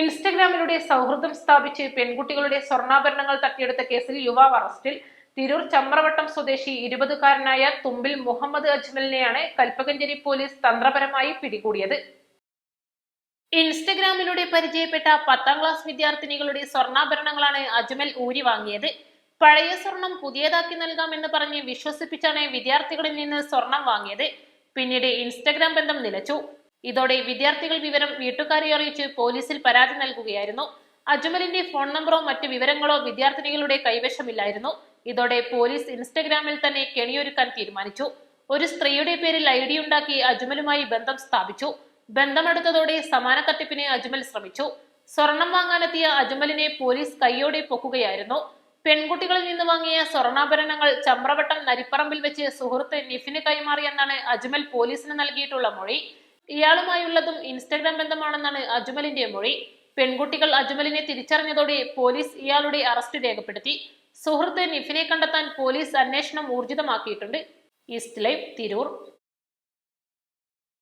ഇൻസ്റ്റഗ്രാമിലൂടെ സൗഹൃദം സ്ഥാപിച്ച് പെൺകുട്ടികളുടെ സ്വർണാഭരണങ്ങൾ തട്ടിയെടുത്ത കേസിൽ യുവാവ് അറസ്റ്റിൽ. തിരൂർ ചമ്രവട്ടം സ്വദേശി ഇരുപതുകാരനായ തുമ്പിൽ മുഹമ്മദ് അജ്മലിനെയാണ് കൽപ്പകഞ്ചേരി പോലീസ് തന്ത്രപരമായി പിടികൂടിയത്. ഇൻസ്റ്റഗ്രാമിലൂടെ പരിചയപ്പെട്ട പത്താം ക്ലാസ് വിദ്യാർത്ഥിനികളുടെ സ്വർണാഭരണങ്ങളാണ് അജ്മൽ ഊരി വാങ്ങിയത്. പഴയ സ്വർണം പുതിയതാക്കി നൽകാമെന്ന് പറഞ്ഞ് വിശ്വസിപ്പിച്ചാണ് വിദ്യാർത്ഥികളിൽ നിന്ന് സ്വർണം വാങ്ങിയത്. പിന്നീട് ഇൻസ്റ്റഗ്രാം ബന്ധം നിലച്ചു. ഇതോടെ വിദ്യാർത്ഥികൾ വിവരം വീട്ടുകാരെ അറിയിച്ച് പോലീസിൽ പരാതി നൽകുകയായിരുന്നു. അജ്മലിന്റെ ഫോൺ നമ്പറോ മറ്റു വിവരങ്ങളോ വിദ്യാർത്ഥിനികളുടെ കൈവശമില്ലായിരുന്നു. ഇതോടെ പോലീസ് ഇൻസ്റ്റഗ്രാമിൽ തന്നെ കെണിയൊരുക്കാൻ തീരുമാനിച്ചു. ഒരു സ്ത്രീയുടെ പേരിൽ ഐ ഡി ഉണ്ടാക്കി അജ്മലുമായി ബന്ധം സ്ഥാപിച്ചു. ബന്ധമെടുത്തതോടെ സമാന തട്ടിപ്പിന് അജ്മൽ ശ്രമിച്ചു. സ്വർണം വാങ്ങാനെത്തിയ അജ്മലിനെ പോലീസ് കൈയോടെ പൊക്കുകയായിരുന്നു. പെൺകുട്ടികളിൽ നിന്ന് വാങ്ങിയ സ്വർണാഭരണങ്ങൾ ചമ്രവട്ടം നരിപ്പറമ്പിൽ വെച്ച് സുഹൃത്ത് നിഫിന് കൈമാറിയെന്നാണ് അജ്മൽ പോലീസിന് നൽകിയിട്ടുള്ള മൊഴി. ഇയാളുമായുള്ളതും ഇൻസ്റ്റഗ്രാം ബന്ധമാണെന്നാണ് അജ്മലിന്റെ മൊഴി. പെൺകുട്ടികൾ അജ്മലിനെ തിരിച്ചറിഞ്ഞതോടെ പോലീസ് ഇയാളുടെ അറസ്റ്റ് രേഖപ്പെടുത്തി. സുഹൃത്ത് നിഫിനെ കണ്ടെത്താൻ പോലീസ് അന്വേഷണം ഊർജിതമാക്കിയിട്ടുണ്ട്. East live Tirur.